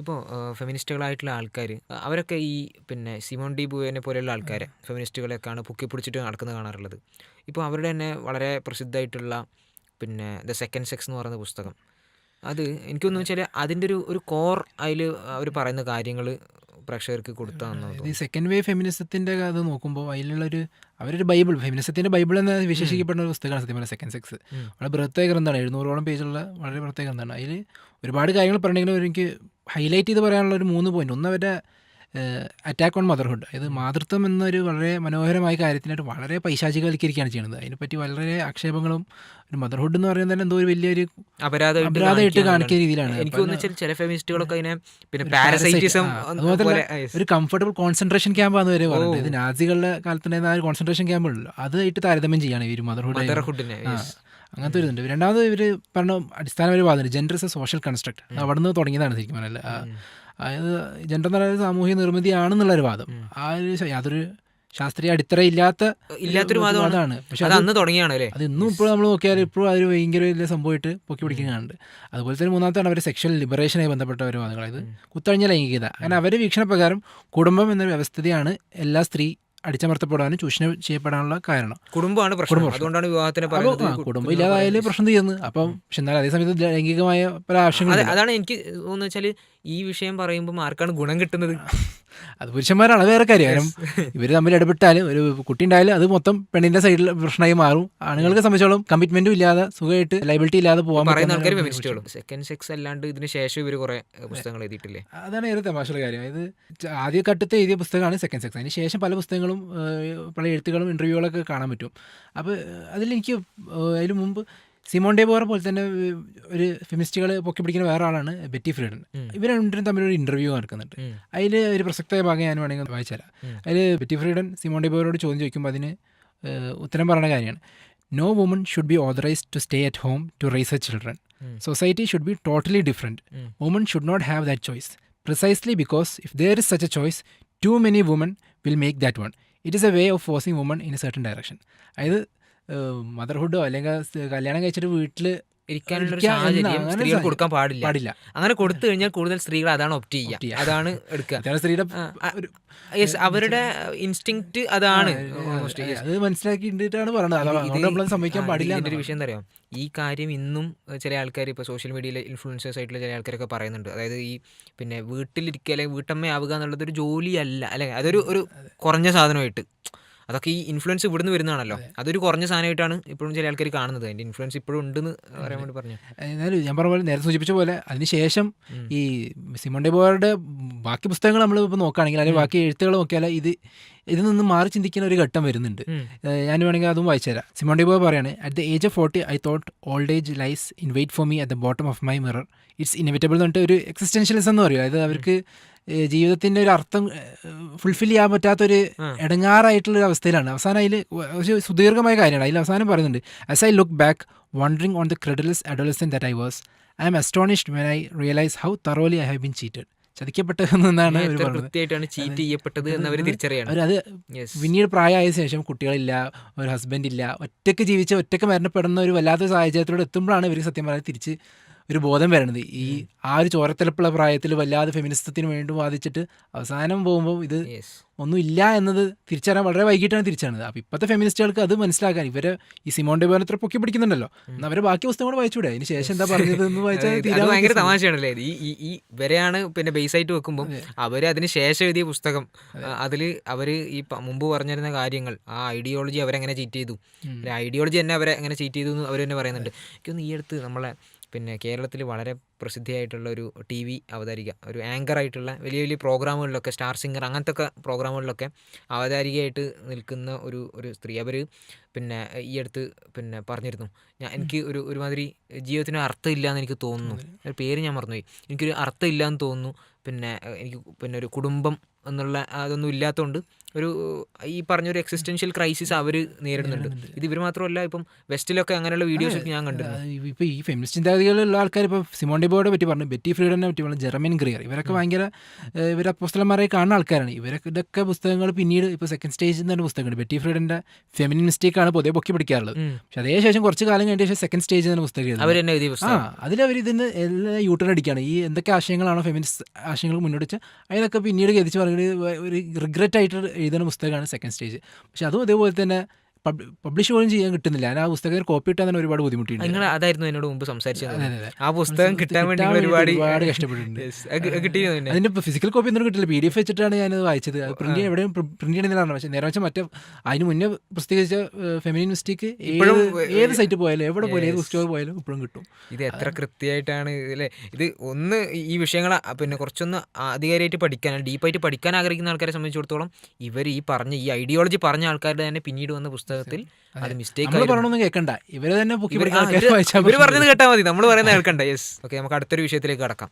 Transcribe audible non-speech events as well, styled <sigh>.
ഇപ്പോൾ ഫെമിനിസ്റ്റുകളായിട്ടുള്ള ആൾക്കാർ അവരൊക്കെ ഈ പിന്നെ സിമോൺ ഡി ബുവേനെ പോലെയുള്ള ആൾക്കാരെ ഫെമിനിസ്റ്റുകളെയൊക്കെയാണ് പൊക്കി പിടിച്ചിട്ട് നടക്കുന്നത് കാണാറുള്ളത്. ഇപ്പോൾ അവരുടെ തന്നെ വളരെ പ്രസിദ്ധമായിട്ടുള്ള പിന്നെ ദ സെക്കൻഡ് സെക്സ് എന്ന് പറയുന്ന പുസ്തകം. അത് എനിക്കൊന്നു വെച്ചാൽ അതിന്റെ ഒരു ഒരു കോർ അതിൽ അവർ പറയുന്ന കാര്യങ്ങൾ പ്രേക്ഷകർക്ക് കൊടുത്താന്ന് ഈ സെക്കൻഡ് വേവ് ഫെമിനിസത്തിന്റെ അത് നോക്കുമ്പോൾ അതിലുള്ളൊരു അവരൊരു ബൈബിൾ ഫെമിനിസത്തിന്റെ ബൈബിൾ എന്ന് വിശേഷിക്കപ്പെടുന്ന ഒരു പുസ്തകമാണ് സത്യം പറഞ്ഞാൽ സെക്കൻഡ് സെക്സ് വളരെ ബൃഹത്തായ ഗ്രന്ഥമാണ് എഴുന്നൂറോളം പേജുള്ള വളരെ ബൃഹത്തായ ഗ്രന്ഥമാണ്. അതിൽ ഒരുപാട് കാര്യങ്ങൾ പറഞ്ഞെങ്കിലും എനിക്ക് ഹൈലൈറ്റ് ചെയ്ത് പറയാനുള്ള ഒരു മൂന്ന് പോയിന്റ് ഒന്ന് അവരുടെ അറ്റാക്ക് ഓൺ മദർഹുഡ് അതായത് മാതൃത്വം എന്നൊരു വളരെ മനോഹരമായ കാര്യത്തിനായിട്ട് വളരെ പൈശാചികവൽക്കരിക്കുകയാണ് ചെയ്യുന്നത്. അതിനെപ്പറ്റി വളരെ ആക്ഷേപങ്ങളും ഒരു മദർഹുഡ് എന്ന് പറയുന്നത് തന്നെ എന്തോ ഒരു വലിയൊരു അപരാധമായിട്ട്. കാണിക്കുന്ന രീതിയിലാണ്. എനിക്ക് ചില ഫെമിനിസ്റ്റുകളൊക്കെ അതിനെ പിന്നെ ഒരു പാരസൈറ്റിസം അതുപോലെ ഒരു കംഫർട്ടബിൾ കോൺസെൻട്രേഷൻ ക്യാമ്പാന്ന് വരെ പറയുന്നത്. ഇത് നാസികളുടെ കാലത്തുണ്ടായിരുന്ന ആ ഒരു കോൺസെൻട്രേഷൻ ക്യാമ്പുള്ളൂ അതായിട്ട് താരതമ്യം ചെയ്യാണ് ഇവർ മദർഹുഡ് മദർഹുഡിനെ അങ്ങനത്തെ ഒരു ഇതുണ്ട്. രണ്ടാമത് ഇവർ പറഞ്ഞ അടിസ്ഥാനപരമായ വാദം gender is a social construct അവിടെ നിന്ന് തുടങ്ങിയതാണ് ശരിക്കും പറഞ്ഞാൽ അതായത് ജെൻഡർ എന്ന് പറയുന്നത് സാമൂഹിക നിർമ്മിതിയാണെന്നുള്ള ഒരു വാദം ആ ഒരു യാതൊരു ശാസ്ത്രീയ അടിത്തറ ഇല്ലാത്ത ഇല്ലാത്തൊരു വാദമാണ്. പക്ഷെ അത് അന്ന് തുടങ്ങിയാണ് അല്ലേ? അത് ഇന്നും ഇപ്പോൾ നമ്മൾ നോക്കിയാൽ ഇപ്പോഴും അതൊരു ഭയങ്കര വലിയ സംഭവമായിട്ട് പൊക്കി പിടിക്കുന്നതാണ് അതുപോലെ തന്നെ മൂന്നാമത്താണ് അവർ സെക്ഷൽ ലിബറേഷനായി ബന്ധപ്പെട്ട ഒരു വാദങ്ങൾ. അതായത് കുത്തഴിഞ്ഞ ലൈംഗികത. അങ്ങനെ അവരുടെ വീക്ഷണപ്രകാരം കുടുംബം എന്ന വ്യവസ്ഥതയാണ് എല്ലാ സ്ത്രീ അടിച്ചമർത്തപ്പെടാനും ചൂഷണം ചെയ്യപ്പെടാനുള്ള കാരണം. കുടുംബമാണ് പ്രശ്നം. അതുകൊണ്ടാണ് വിവാഹത്തിന് കുടുംബം ഇല്ലാതായാലും പ്രശ്നം. തീർന്നു. അപ്പം പക്ഷെ എന്നാൽ അതേസമയത്ത് ലൈംഗികമായ പല ആവശ്യങ്ങൾ അതാണ് എനിക്ക് തോന്നുന്നത് വെച്ചാൽ ഈ വിഷയം പറയുമ്പോൾ ആർക്കാണ് ഗുണം കിട്ടുന്നത്. അത് പുരുഷന്മാരാണ് വേറെ കാര്യം. ഇവർ തമ്മിൽ ഇടപെട്ടാൽ ഒരു കുട്ടി ഉണ്ടായാലും അത് മൊത്തം പെണ്ണിന്റെ സൈഡിൽ പ്രശ്നമായി മാറും. ആണുങ്ങൾക്ക് സംബന്ധിച്ചോളം കമ്മിറ്റ്മെന്റും ഇല്ലാതെ സുഖമായിട്ട് ലൈബിലിറ്റി ഇല്ലാതെ പോകാൻ പറയുന്ന ആൾക്കാർ സെക്കൻഡ് സെക്സ് അല്ലാണ്ട് ഇതിന് ശേഷം ഇവർ കുറെ പുസ്തകങ്ങൾ എഴുതിയിട്ടില്ലേ? അതാണ് ഏറെ തമാശയുള്ള കാര്യം. അതായത് ആദ്യ ഘട്ടത്തെ എഴുതിയ പുസ്തകമാണ് സെക്കൻഡ് സെക്സ് അതിന് ശേഷം പല പുസ്തകങ്ങളും പല എഴുത്തുകളും ഇന്റർവ്യൂകളൊക്കെ കാണാൻ പറ്റും. അപ്പോൾ അതിലെനിക്ക് എനിക്ക് അതിന് മുമ്പ് സിമോൺ ഡേ ബോറെ പോലെ തന്നെ ഒരു ഫെമിസ്റ്റുകൾ പൊക്കി പിടിക്കുന്ന വേറെ ആളാണ് ബെറ്റി ഫ്രീഡൻ. ഇവർ രണ്ടും തമ്മിൽ ഒരു ഇന്റർവ്യൂ നടക്കുന്നുണ്ട്. അതിൽ ഒരു പ്രസക്തമായ ഭാഗം ഞാൻ വേണമെങ്കിൽ വായിച്ചുതരാം. അതിൽ ബെറ്റി ഫ്രീഡൻ സിമോൺ ഡേ ബോറോട് ചോദ്യം ചോദിക്കുമ്പോൾ അതിന് ഉത്തരം പറയുന്ന കാര്യമാണ്. No woman should be authorized to stay at home to raise a children society should be totally different woman should not have that choice precisely because if there is such a choice too many many will make that one it it a way of of woman in a a direction അതായത് മദർഹുഡോ അല്ലെങ്കിൽ കല്യാണം കഴിച്ചിട്ട് വീട്ടിൽ ഇരിക്കാനുള്ള ഒരു സാഹചര്യം അങ്ങനെ സ്ത്രീകൾ കൊടുക്കാൻ പാടില്ല. പാടില്ല. അങ്ങനെ കൊടുത്തു കഴിഞ്ഞാൽ കൂടുതൽ സ്ത്രീകൾ അതാണ് ഒപ്റ്റ് ചെയ്യുക. അതാണ് എടുക്കുക. സ്ത്രീയുടെ yes, അവരുടെ ഇൻസ്റ്റിങ്ക്റ്റ് അതാണ്. അത് മനസ്സിലാക്കിയിട്ടാണ് പറയുന്നത് സംഭവിക്കാൻ പാടില്ല ഇതിന്റെ ഒരു വിഷയം എന്താ അറിയാം? ഈ കാര്യം ഇന്നും ചില ആൾക്കാർ ഇപ്പോൾ സോഷ്യൽ മീഡിയയിലെ ഇൻഫ്ലുവൻസേഴ്സ് ആയിട്ടുള്ള ചില ആൾക്കാരൊക്കെ പറയുന്നുണ്ട്. അതായത് ഈ പിന്നെ വീട്ടിലിരിക്കുക അല്ലെങ്കിൽ വീട്ടമ്മയാവുക എന്നുള്ളത് ഒരു ജോലിയല്ല. അല്ലെ? അതൊരു ഒരു കുറഞ്ഞ സാധനമായിട്ട്. അതൊക്കെ ഈ ഇൻഫ്ലുവൻസ് ഇവിടുന്ന് വരുന്നതാണല്ലോ. അതൊരു കുറഞ്ഞ സാധനമായിട്ടാണ് ഇപ്പോഴും ചില ആൾക്കാർ കാണുന്നത്. അതിന്റെ ഇൻഫ്ലുവൻസ് ഇപ്പോഴും ഉണ്ടെന്ന് പറയാൻ വേണ്ടി പറഞ്ഞു. എന്നാലും ഞാൻ പറഞ്ഞ പോലെ നേരത്തെ സൂചിപ്പിച്ച പോലെ അതിനുശേഷം. ഈ സിമോണ്ടെ ബോയുടെ ബാക്കി പുസ്തകങ്ങൾ നമ്മൾ ഇപ്പോൾ നോക്കുകയാണെങ്കിൽ അല്ലെങ്കിൽ ബാക്കി എഴുത്തുകൾ നോക്കിയാൽ ഇത് ഇതിൽ നിന്ന് മാറി ചിന്തിക്കുന്ന ഒരു ഘട്ടം വരുന്നുണ്ട്. ഞാൻ വേണമെങ്കിൽ അതും വായിച്ചു തരാം. ബോയ് പറയാണ് at the age of forty I thought old age lies in wait for me at the bottom of my mirror it's inevitable എന്ന് പറഞ്ഞിട്ട് ഒരു എക്സിസ്റ്റൻഷ്യലിസം എന്ന് പറയും. അതായത് അവർക്ക് ഏഹ് ജീവിതത്തിന്റെ ഒരു അർത്ഥം ഫുൾഫിൽ ചെയ്യാൻ പറ്റാത്തൊരു. ഇടങ്ങാറായിട്ടുള്ള ഒരു അവസ്ഥയിലാണ്. അവസാനം അതിൽ ഒരു സുദീർഘമായ കാര്യമാണ്. അതിൽ അവസാനം പറയുന്നുണ്ട് as I look back wondering on the credulous adolescent that I was I am astonished when I realise how thoroughly I have been cheated ചതിക്കപ്പെട്ടതെന്നാണ് അത് ചീറ്റ് ചെയ്യപ്പെട്ടത് തിരിച്ചറിയാണ്. പിന്നീട് പ്രായമായ ശേഷം കുട്ടികളില്ല ഒരു ഹസ്ബൻഡ് ഇല്ല ഒറ്റയ്ക്ക് ജീവിച്ച് ഒറ്റയ്ക്ക് മരണപ്പെടുന്ന ഒരു വല്ലാത്ത സാഹചര്യത്തിലൂടെ എത്തുമ്പോഴാണ് ഇവർ സത്യം പറയാൻ തിരിച്ച് ഒരു ബോധം വരണത്. ഈ ആ ഒരു ചോരത്തിലപ്പുള്ള പ്രായത്തിൽ വല്ലാതെ ഫെമിനിസത്തിന് വേണ്ടി വാദിച്ചിട്ട് അവസാനം പോകുമ്പോൾ ഇത് ഒന്നുമില്ല ഒന്നും ഇല്ല എന്നത് തിരിച്ചറിയാൻ വളരെ വൈകിട്ടാണ് തിരിച്ചറിയുന്നത് അപ്പോൾ ഇപ്പോഴത്തെ ഫെമിനിസ്റ്റുകൾക്ക് അത് മനസ്സിലാക്കാൻ ഇവരെ ഈ സിമോൺ പോലെ അത്ര പൊക്കി പിടിക്കുന്നുണ്ടല്ലോ. എന്നാൽ അവരെ ബാക്കി പുസ്തകം കൂടെ വായിച്ചൂടെ അതിന് ശേഷം എന്താ പറഞ്ഞത് എന്ന് <laughs> വായിച്ചാൽ ഭയങ്കര. തമാശയാണല്ലേ. ഈ ഈ വരെയാണ് ഇവരെയാണ് പിന്നെ ബേസ് ആയിട്ട് വെക്കുമ്പോൾ അവർ അതിന് ശേഷം എഴുതിയ പുസ്തകം അതിൽ അവർ ഈ മുമ്പ് പറഞ്ഞിരുന്ന കാര്യങ്ങൾ ആ ഐഡിയോളജി അവരെങ്ങനെ ചീറ്റ് ചെയ്തു. ഐഡിയോളജി തന്നെ അവരെ എങ്ങനെ ചീറ്റ് ചെയ്തു എന്ന് അവർ തന്നെ പറയുന്നുണ്ട്. എനിക്കൊന്ന് ഈ അടുത്ത് നമ്മളെ പിന്നെ കേരളത്തിൽ വളരെ പ്രസിദ്ധിയായിട്ടുള്ള ഒരു ടി വി അവതാരിക ഒരു ആങ്കർ ആയിട്ടുള്ള വലിയ വലിയ പ്രോഗ്രാമുകളിലൊക്കെ സ്റ്റാർ സിംഗർ അങ്ങനത്തെ ഒക്കെ പ്രോഗ്രാമുകളിലൊക്കെ അവതാരികയായിട്ട് നിൽക്കുന്ന ഒരു ഒരു സ്ത്രീ. അവർ പിന്നെ ഈ അടുത്ത് പിന്നെ പറഞ്ഞിരുന്നു ഞാൻ എനിക്ക് ഒരു ഒരുമാതിരി ജീവിതത്തിന് അർത്ഥമില്ല എന്ന് എനിക്ക് തോന്നുന്നു. പേര് ഞാൻ മറന്നുപോയി. എനിക്കൊരു അർത്ഥമില്ല എന്ന് തോന്നുന്നു. പിന്നെ എനിക്ക് പിന്നെ ഒരു കുടുംബം എന്നുള്ള അതൊന്നും ഇല്ലാത്തതുകൊണ്ട് ഒരു ഈ പറഞ്ഞൊരു എക്സിസ്റ്റൻഷ്യൽ ക്രൈസിസ് അവർ നേരിടുന്നുണ്ട്. ഇത് ഇവർ മാത്രമല്ല ഇപ്പം വെസ്റ്റിലൊക്കെ അങ്ങനെയുള്ള വീഡിയോസ് ഞാൻ കണ്ടിരുന്നു ഇപ്പോൾ ഈ ഫെമിനിസ്റ്റ് ചിന്താഗതികളുള്ള ആൾക്കാർ ഇപ്പോൾ സിമോൺ പറ്റി പറഞ്ഞു ബെറ്റി ഫ്രീഡനെ പറ്റി പറഞ്ഞു ജെർമൻ ഗ്രിയർ ഇവരൊക്കെ ഭയങ്കര ഇവരെ പുസ്തകന്മാരായി കാണുന്ന ആൾക്കാരാണ്. ഇവരൊക്കെ ഇതൊക്കെ പുസ്തകങ്ങൾ പിന്നീട് ഇപ്പോൾ സെക്കൻഡ് സ്റ്റേജിൽ തന്നെ പുസ്തകമുണ്ട് ബെറ്റി ഫ്രീഡന്റെ ഫെമിനിൻ മിസ്റ്റേക്കാണ് പൊതുവെ പൊക്കി പിടിക്കാറുള്ളത്. പക്ഷേ അതേ ശേഷം കുറച്ച് കാലം കഴിഞ്ഞ ശേഷം സെക്കൻഡ് സ്റ്റേജിൽ തന്നെ പുസ്തകം ആ അതിലവർ ഇതിന് എല്ലാ യൂട്ടേൺ അടിക്കുകയാണ് ഈ എന്തൊക്കെ ആശയങ്ങളാണോ ഫെമിനിസ്റ്റ് ആശയങ്ങൾ മുന്നോട്ട് വെച്ചാൽ അതിനൊക്കെ പിന്നീട് ഗതിച്ച് പറയുന്നത് ഒരു റിഗ്രറ്റ് ആയിട്ട് എഴുതുന്ന പുസ്തകമാണ് സെക്കൻഡ് സ്റ്റേജ് പക്ഷെ അതും അതേപോലെ തന്നെ പബ്ലിഷ് പോലും ചെയ്യാൻ കിട്ടുന്നില്ല. ഞാൻ ആ പുസ്തകം കോപ്പി കിട്ടാൻ തന്നെ ഒരുപാട് ബുദ്ധിമുട്ടുണ്ട് നിങ്ങൾ അതായിരുന്നു എന്നോട് മുമ്പ് സംസാരിച്ചത്. ആ പുസ്തകം കിട്ടാൻ വേണ്ടി ഒരുപാട് ഒരുപാട് കഷ്ടപ്പെട്ടിട്ടുണ്ട്. അതിന്റെ ഫിസിക്കൽ കോപ്പി ഒന്നും കിട്ടില്ല. പി ഡി എഫ് വെച്ചിട്ടാണ് ഞാനത് വായിച്ചത്. പ്രിന്റ് എവിടെയും പ്രിന്റ് ചെയ്യണമെന്നാണ് പക്ഷേ നേരെ വെച്ചാൽ മറ്റേ അതിന് മുന്നേ പ്രസിദ്ധീകരിച്ച ഫെമിനിൻ മിസ്റ്റേക്ക് ഏത് സൈറ്റ് പോയാലും എവിടെ പോയാലും ഏത് സ്റ്റോർ പോയാലും ഇപ്പോഴും കിട്ടും. ഇത് എത്ര കൃത്യമായിട്ടാണ് അല്ലേ? ഇത് ഒന്ന് ഈ വിഷയങ്ങൾ പിന്നെ കുറച്ചൊന്ന് ആധികാരികമായിട്ട് പഠിക്കാൻ ഡീപ്പായിട്ട് പഠിക്കാൻ ആഗ്രഹിക്കുന്ന ആൾക്കാരെ സംബന്ധിച്ചിടത്തോളം ഇവർ ഈ പറഞ്ഞ ഈ ഐഡിയോളജി പറഞ്ഞ ആൾക്കാരുടെ തന്നെ പിന്നീട് വന്ന പുസ്തകത്തിൽ അത്. മിസ്റ്റേക്ക് പറയണമൊന്നും കേൾക്കണ്ട. ഇവർ തന്നെ പറഞ്ഞത് കേട്ടാൽ മതി. നമ്മൾ പറയുന്നത് കേൾക്കണ്ട. യെസ് ഓക്കെ നമുക്ക് അടുത്തൊരു വിഷയത്തിലേക്ക് കടക്കാം.